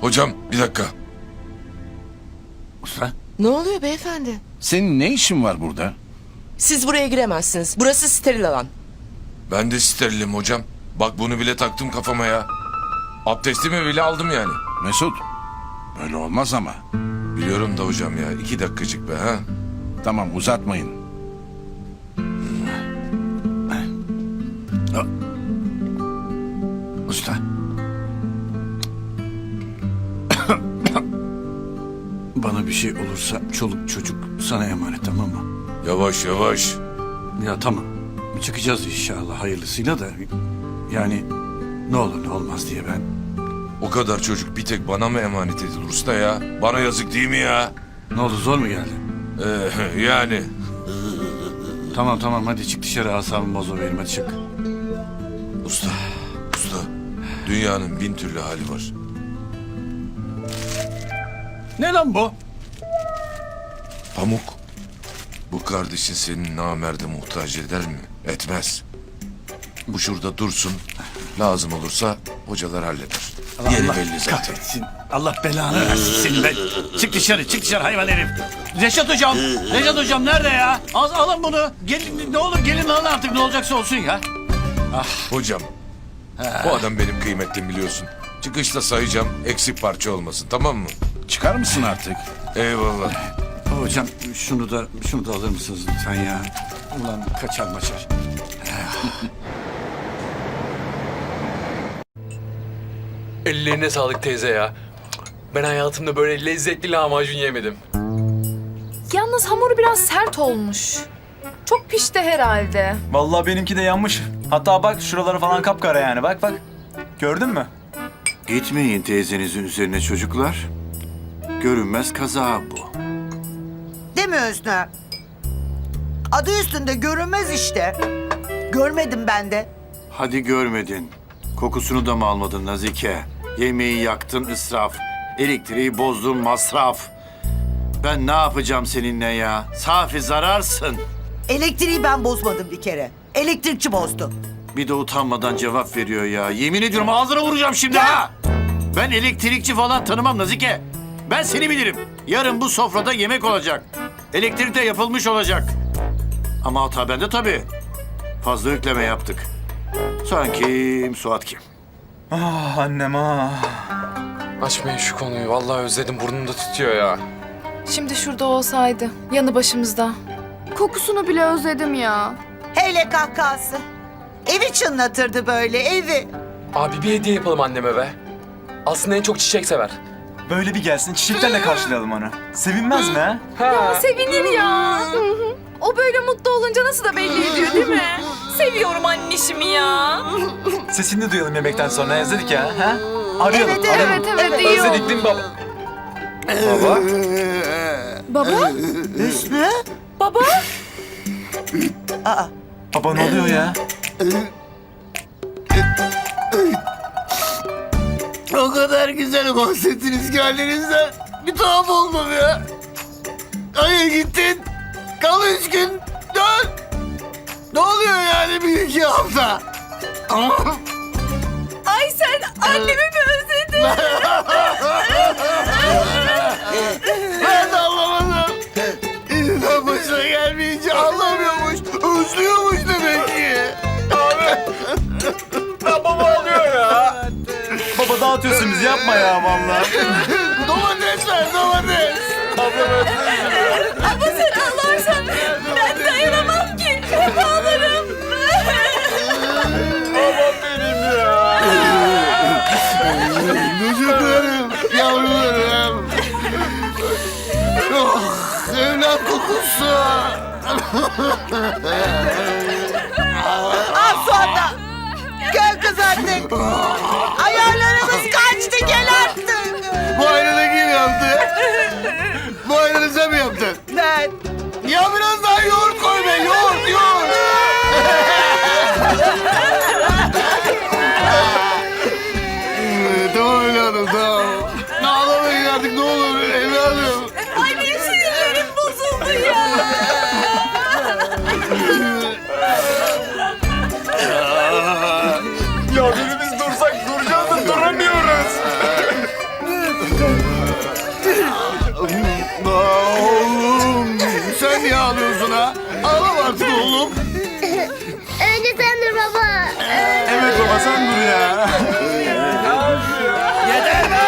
Hocam bir dakika. Usta, Ne oluyor beyefendi? senin ne işin var burada? Siz buraya giremezsiniz. Burası steril alan. Ben de sterilim hocam. Bak bunu bile taktım kafama ya. Abdestimi bile aldım yani. Mesut, böyle olmaz ama. Biliyorum da hocam ya. iki dakikacık be ha. Tamam uzatmayın. Usta. Bana bir şey olursa çoluk çocuk sana emanet tamam mı? Yavaş yavaş. Ya tamam. Çıkacağız inşallah hayırlısıyla da. Yani ne olur ne olmaz diye ben. O kadar çocuk bir tek bana mı emanet edilir usta ya? Bana yazık değil mi ya? Ne oldu zor mu geldi? Ee, yani. Tamam tamam hadi çık dışarı asabımı bozma benim hadi çık. Usta, usta. Dünyanın bin türlü hali var. Ne lan bu? Pamuk. Bu kardeşin senin namerde muhtaç eder mi? Etmez. Bu şurada dursun. Lazım olursa hocalar halleder. Yeri belli zaten. Kahretsin. Allah belanı versin seni ben. Çık dışarı çık dışarı hayvan herif. Reşat hocam. Reşat hocam nerede ya? Al, alın bunu. Gelin ne olur gelin alın artık ne olacaksa olsun ya. Hocam. Bu adam benim kıymetlim biliyorsun. Çıkışta sayacağım eksik parça olmasın tamam mı? Çıkar mısın artık? Eyvallah. Hocam şunu da şunu da alır mısınız lütfen ya? Ulan kaçar maçar. Ellerine sağlık teyze ya. Ben hayatımda böyle lezzetli lahmacun yemedim. Yalnız hamuru biraz sert olmuş. Çok pişti herhalde. Vallahi benimki de yanmış. Hatta bak şuraları falan kapkara yani bak bak. Gördün mü? Gitmeyin teyzenizin üzerine çocuklar. Görünmez kaza bu. Değil mi Özne? Adı üstünde görünmez işte. Görmedim ben de. Hadi görmedin. Kokusunu da mı almadın Nazike? Yemeği yaktın israf. Elektriği bozdun masraf. Ben ne yapacağım seninle ya? Safi zararsın. Elektriği ben bozmadım bir kere. Elektrikçi bozdu. Bir de utanmadan cevap veriyor ya. Yemin ediyorum ağzına vuracağım şimdi ha. Ben elektrikçi falan tanımam Nazike. Ben seni bilirim. Yarın bu sofrada yemek olacak. Elektrik de yapılmış olacak. Ama hata bende tabii. Fazla yükleme yaptık. Soğan kim, Suat kim? Ah annem ah. Açmayın şu konuyu. Vallahi özledim. Burnumda tutuyor ya. Şimdi şurada olsaydı, yanı başımızda. Kokusunu bile özledim ya. Hele kahkahası. Evi çınlatırdı böyle evi. Abi bir hediye yapalım anneme be. Aslında en çok çiçek sever. Böyle bir gelsin çiçeklerle karşılayalım onu. Sevinmez mi ha? Ha. Sevinir ya. O böyle mutlu olunca nasıl da belli ediyor değil mi? Seviyorum annişimi ya. Sesini duyalım yemekten sonra özledik ya. Ha? Arayalım. Evet, arayalım. Evet evet iyi Özledik değil mi baba? Baba. Baba? Hüsnü? Baba? Aa, Baba ne oluyor ya? O kadar güzel bahsettiniz ki halinizden. Bir tuhaf oldum ya. Hayır gittin. Kal üç gün. Dön. Ne oluyor yani bir iki hafta? Ay sen annemi mi özledin? Ben de anlamadım. İnsan başına gelmeyince anlamıyormuş. Özlüyormuş demek ki. Baba dağıtıyorsun bizi yapma ya vallahi. domates ver domates. Ama sen ağlarsan ben dayanamam ki. Hep ağlarım. Çocuklarım, yavrularım. Oh, evlat kokusu. al Suat'a. Gel kız artık. Kaçtı gel artık. Bu ayrılığı kim yaptı? Bu ayrılığı sen mi yaptın? Ben. Ee, önce sen dur baba. Ee, evet baba sen dur ya. Yeter be!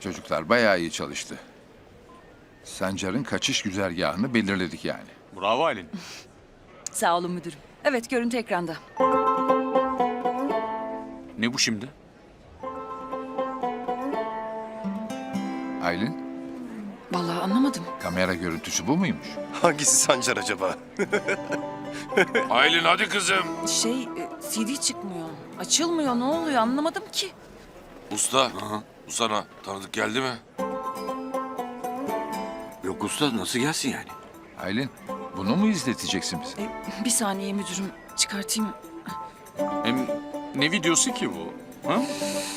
Çocuklar bayağı iyi çalıştı. Sancar'ın kaçış güzergahını belirledik yani. Bravo Aylin. Sağ olun müdürüm. Evet görüntü ekranda. Ne bu şimdi? Aylin? Vallahi anlamadım. kamera görüntüsü bu muymuş? Hangisi Sancar acaba? Aylin hadi kızım. Şey e, CD çıkmıyor. Açılmıyor ne oluyor anlamadım ki. Usta. Bu sana tanıdık geldi mi? Yok usta nasıl gelsin yani? Aylin, bunu mu izleteceksin bize? E, bir saniye müdürüm çıkartayım. Hem ne videosu ki bu? Ha?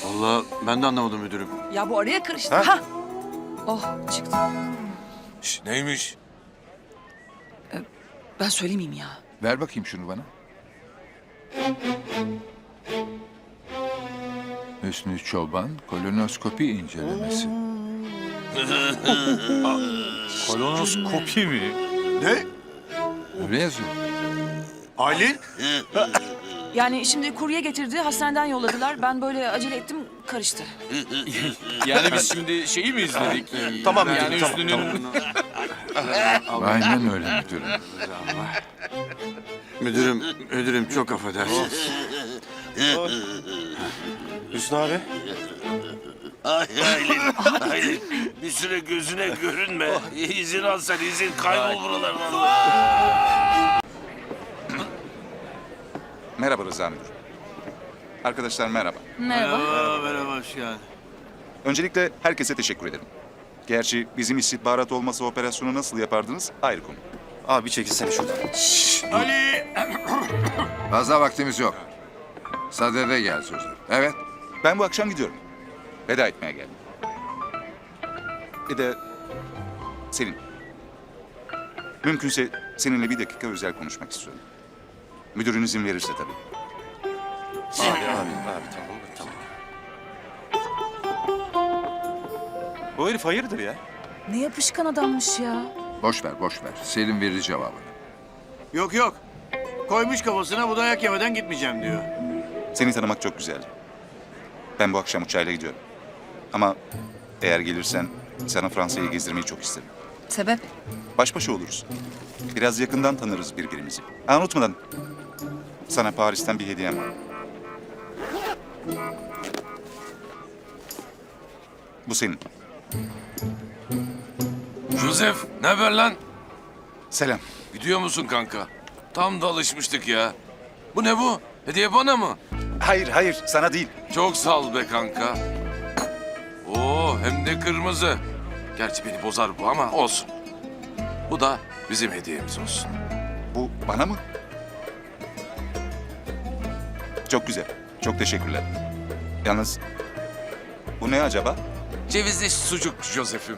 Vallahi ben de anlamadım müdürüm. Ya bu araya karıştı. Ha? Oh çıktı. Şş, neymiş? Ben söylemeyeyim ya. Ver bakayım şunu bana. Hüsnü Çoban kolonoskopi incelemesi. Kolonoskopi mi? Ne? Öyle yazıyor. Aylin? Yani şimdi kurye getirdi hastaneden yolladılar. Ben böyle acele ettim karıştı. Yani biz şimdi şeyi mi izledik? Tamam yani müdürüm, tamam, üstünün... Aynen öyle müdürüm. Müdürüm, müdürüm çok affedersiniz. Hüsnü abi. Ay Aylin. Aylin. Bir süre gözüne görünme. İzin al sen izin kaybol buralardan. Merhaba Rıza Müdür. Arkadaşlar merhaba. Merhaba. merhaba hoş geldin. Öncelikle herkese teşekkür ederim. Gerçi bizim istihbarat olmasa operasyonu nasıl yapardınız ayrı konu. Abi çekilsene şuradan. Ali! Fazla vaktimiz yok. Sadede gel sözüm. Evet. Ben bu akşam gidiyorum. Veda etmeye geldim. Bir de senin. Mümkünse seninle bir dakika özel konuşmak istiyorum. Müdürün izin verirse tabii. Abi abi abi tamam tamam. Bu herif hayırdır ya? Ne yapışkan adammış ya. Boş ver, boş ver. Selim verir cevabını. Yok yok. Koymuş kafasına bu dayak yemeden gitmeyeceğim diyor. Seni tanımak çok güzeldi. Ben bu akşam uçağıyla gidiyorum. Ama eğer gelirsen sana Fransa'yı gezdirmeyi çok isterim. Sebep? Baş başa oluruz. Biraz yakından tanırız birbirimizi. Ha, unutmadan sana Paris'ten bir hediyem var. Bu senin. Joseph ne haber lan? Selam. Gidiyor musun kanka? Tam da alışmıştık ya. Bu ne bu? Hediye bana mı? Hayır hayır sana değil. Çok sağ ol be kanka. Oo hem de kırmızı. Gerçi beni bozar bu ama olsun. Bu da bizim hediyemiz olsun. Bu bana mı? Çok güzel. Çok teşekkürler. Yalnız bu ne acaba? Cevizli sucuk Joseph'im.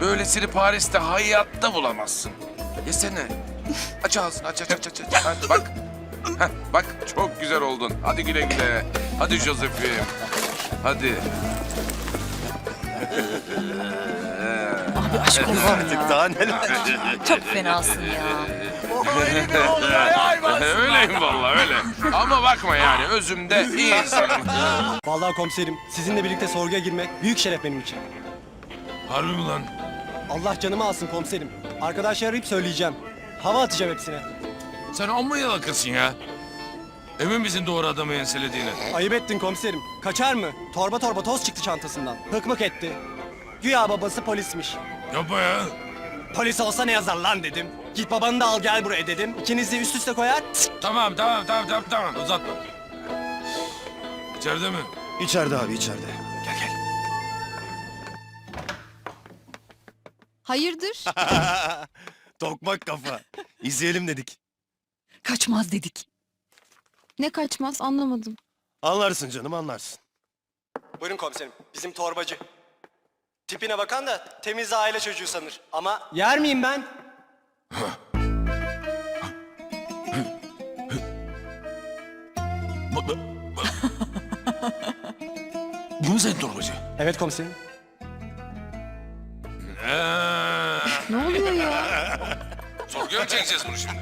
Böylesini Paris'te hayatta bulamazsın. Yesene. Aç ağzını aç aç aç aç. aç. Hadi bak. Heh, bak çok güzel oldun. Hadi güle güle. Hadi Joseph'im. Hadi. Abi aşk olsun ya. Daha neler? Çok fenasın ya. Öyleyim vallahi öyle. Ama bakma yani özümde iyi insanım. Vallahi komiserim sizinle birlikte sorguya girmek büyük şeref benim için. Harbi mi lan? Allah canımı alsın komiserim. Arkadaşlar arayıp söyleyeceğim. Hava atacağım hepsine. Sen amma yalakasın ya. Emin misin doğru adamı enselediğine? Ayıp ettin komiserim. Kaçar mı? Torba torba toz çıktı çantasından. Hıkmık etti. Güya babası polismiş. Yapma ya. Polis olsa ne yazar lan dedim. Git babanı da al gel buraya dedim. İkiniz de üst üste koyar. Tamam tamam tamam tamam tamam uzatma. İçeride mi? İçeride abi içeride. Gel gel. Hayırdır? Tokmak kafa. İzleyelim dedik. Kaçmaz dedik. ne kaçmaz anlamadım. Anlarsın canım anlarsın. Buyurun komiserim. Bizim torbacı. Tipine bakan da temiz aile çocuğu sanır. Ama... Yer miyim ben? Bu mu senin torbacı? Evet komiserim. Ne oluyor ya? Göreceğiz bunu şimdi.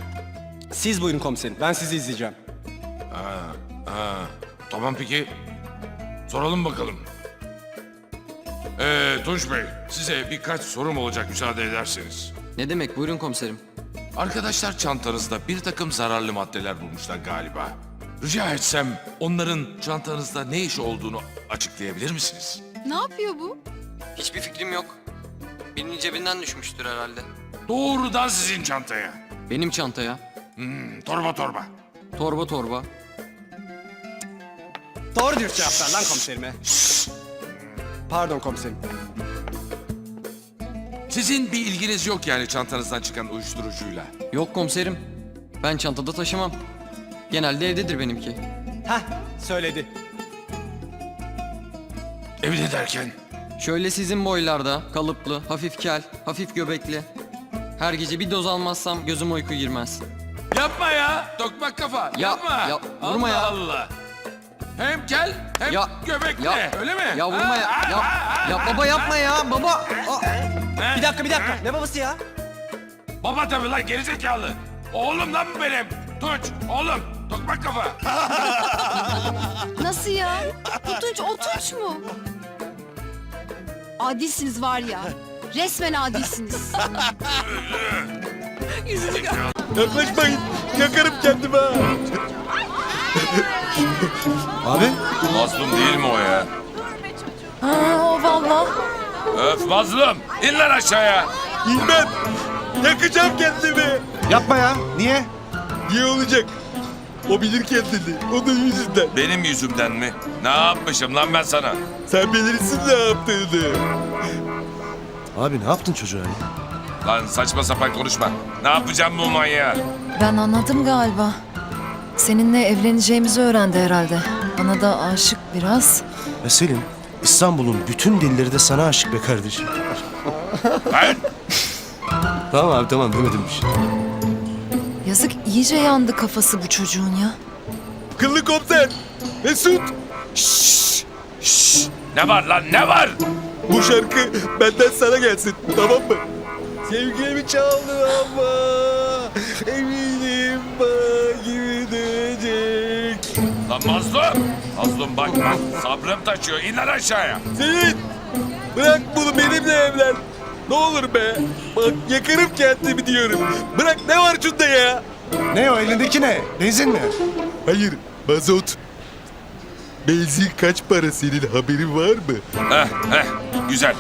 Siz buyurun komiserim. Ben sizi izleyeceğim. Ha, tamam peki. Soralım bakalım. Ee, Tunç Bey, size birkaç sorum olacak müsaade ederseniz. Ne demek buyurun komiserim. Arkadaşlar çantanızda bir takım zararlı maddeler bulmuşlar galiba. Rica etsem onların çantanızda ne iş olduğunu açıklayabilir misiniz? Ne yapıyor bu? Hiçbir fikrim yok. Birinin cebinden düşmüştür herhalde. Doğrudan sizin çantaya. Benim çantaya. Hmm, torba torba. Torba torba. Doğru dürüst cevap ver lan komiserime. Pardon komiserim. Sizin bir ilginiz yok yani çantanızdan çıkan uyuşturucuyla. Yok komiserim. Ben çantada taşımam. Genelde evdedir benimki. Heh söyledi. Evde derken Şöyle sizin boylarda, kalıplı, hafif kel, hafif göbekli. Her gece bir doz almazsam gözüm uyku girmez. Yapma ya. Tokmak kafa. Ya, yapma. ya, vurma Allah ya. Allah. Hem kel hem Ya, göbekli. Ya, Öyle mi? Ya vurma ya. ha, Ya, ha, ha. ya baba yapma ya. Baba. Aa. Bir dakika bir dakika. Ne babası ya? Baba tabii lan gerizekalı. Oğlum lan bu benim. Tunç oğlum. Tokmak kafa. Nasıl ya? Bu Tunç o Tunç mu? Adilsiniz var ya. Resmen adilsiniz. Yaklaşmayın. Yakarım kendimi ha. Abi. Mazlum değil mi o ya? Ha o valla. Öf mazlum. İn lan aşağıya. İlmem. Yakacağım kendimi. Yapma ya. Niye? Niye olacak? O bilir kendini. Onun yüzünden. Benim yüzümden mi? Ne yapmışım lan ben sana? Sen bilirsin ne yaptığını. Abi ne yaptın çocuğa ya? Lan saçma sapan konuşma. Ne yapacağım bu manyağı? Ben anladım galiba. Seninle evleneceğimizi öğrendi herhalde. Bana da aşık biraz. Ya Selim, İstanbul'un bütün dilleri de sana aşık be kardeşim. Ben Tamam abi tamam demedim bir şey. Yazık iyice yandı kafası bu çocuğun ya. Kıllı komiser. Mesut. ne var lan ne var? Bu şarkı benden sana gelsin. Tamam mı? Sevgilimi çaldı ama eminim Lan mazlum. Mazlum bak bak sabrım taşıyor. İn lan aşağıya. Senin bırak bunu benimle evlen. Ne olur be. Bak yakarım kendimi diyorum. Bırak ne var şunda ya? Ne o elindeki ne? Benzin mi? Hayır mazot. Benzin kaç para senin haberin var mı? Heh heh güzel.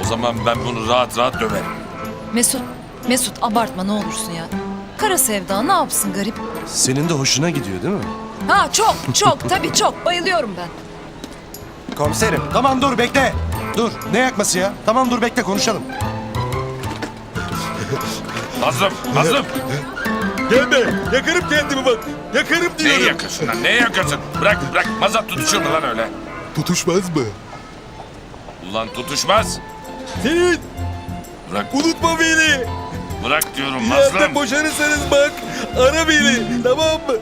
O zaman ben bunu rahat rahat döverim. Mesut, Mesut abartma ne olursun ya. Kara sevda ne yapsın garip? Senin de hoşuna gidiyor değil mi? Ha çok çok tabii çok bayılıyorum ben. Komiserim. Tamam dur bekle. Dur ne yakması ya? Tamam dur bekle konuşalım. Mazlum mazlum. Gelme yakarım kendimi bak. Yakarım Ne diyorum. yakıyorsun lan ne yakıyorsun? Bırak bırak mazat tutuşur mu lan öyle? Tutuşmaz mı? Ulan tutuşmaz. Senin Bırak unutma beni. bırak diyorum Bir yerde mazlum. boşanırsanız bak ara beni tamam mı?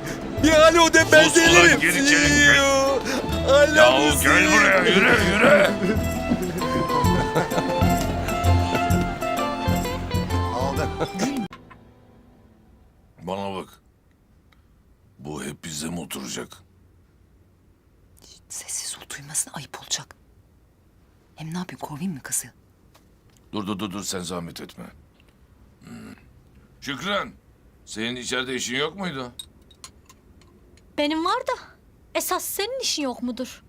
Bir alo de ben Sus ulan, gelirim. geri çekil. Yahu you, gel buraya yürü yürü. Aldı. Bana bak. Bu hep bize mi oturacak? Sessiz ol duymasın ayıp olacak. Hem ne yapayım kovayım mı kızı? Dur dur dur dur sen zahmet etme. Hmm. Şükran. Senin içeride işin yok muydu? Benim var da esas senin işin yok mudur?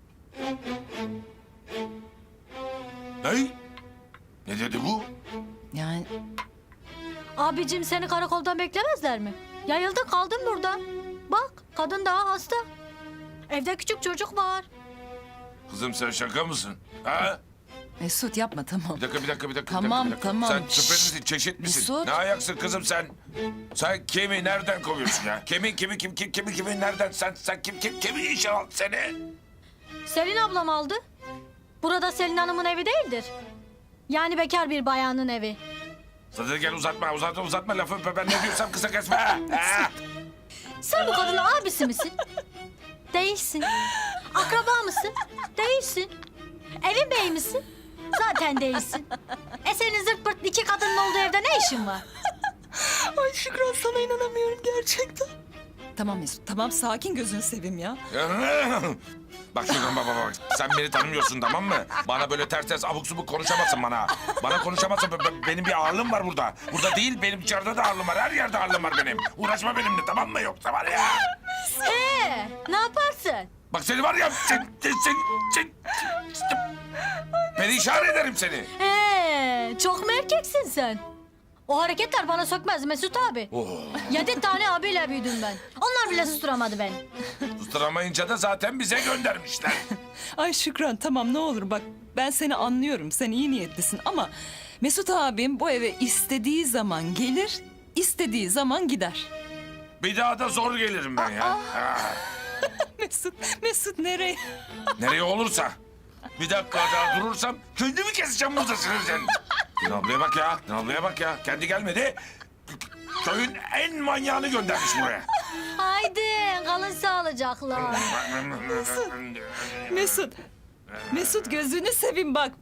Ne? Ne dedi bu? Yani Abicim seni karakoldan beklemezler mi? Yayıldın kaldın burada. Bak kadın daha hasta. Evde küçük çocuk var. Kızım sen şaka mısın? Ha? Mesut yapma tamam. Bir dakika bir dakika bir dakika. Tamam, bir dakika, bir dakika. tamam. Sen süper misin çeşit misin? Mesut. Ne ayaksın kızım sen? Sen kimi nereden kovuyorsun ya? Kimi kimi kim kim kimi kimi nereden sen sen kim kim kimi işe aldı seni? Selin ablam aldı. Burada Selin Hanım'ın evi değildir. Yani bekar bir bayanın evi. Sadece gel uzatma uzatma uzatma lafı ben ne diyorsam kısa kesme. Ha? Sen bu kadının abisi misin? Değilsin. Akraba mısın? Değilsin. Evin beyi misin? Zaten değilsin. E senin zırt pırt iki kadının olduğu evde ne işin var? Ay Şükran sana inanamıyorum gerçekten. Tamam Mesut tamam sakin gözünü seveyim ya. Bak Şükran baba bak. Sen beni tanımıyorsun tamam mı? Bana böyle ters ters abuk subuk konuşamazsın bana. Bana konuşamazsın. Be- be- Benim bir ağırlığım var burada. Burada değil benim içeride de ağırlığım var. Her yerde ağırlığım var benim. Uğraşma benimle tamam mı? Yoksa var ya. Ee, ne yaparsın? Bak seni var ya. Sen, sen, sen, sen, perişan ederim seni. Ee, çok mu erkeksin sen? O hareketler bana sökmez Mesut abi. Oh. Yedi tane abiyle büyüdüm ben. Onlar bile susturamadı beni. Tutturamayınca da zaten bize göndermişler. Ay Şükran tamam ne olur bak ben seni anlıyorum. Sen iyi niyetlisin ama Mesut abim bu eve istediği zaman gelir, istediği zaman gider. Bir daha da zor gelirim ben ya. Mesut, Mesut nereye? Nereye olursa. Bir dakika daha durursam kendimi keseceğim burada sinirden. Ablaya bak ya. Ablaya bak ya. Kendi gelmedi. Köyün en manyağını göndermiş buraya. Haydi kalın sağlıcakla. Mesut, Mesut gözünü seveyim bak.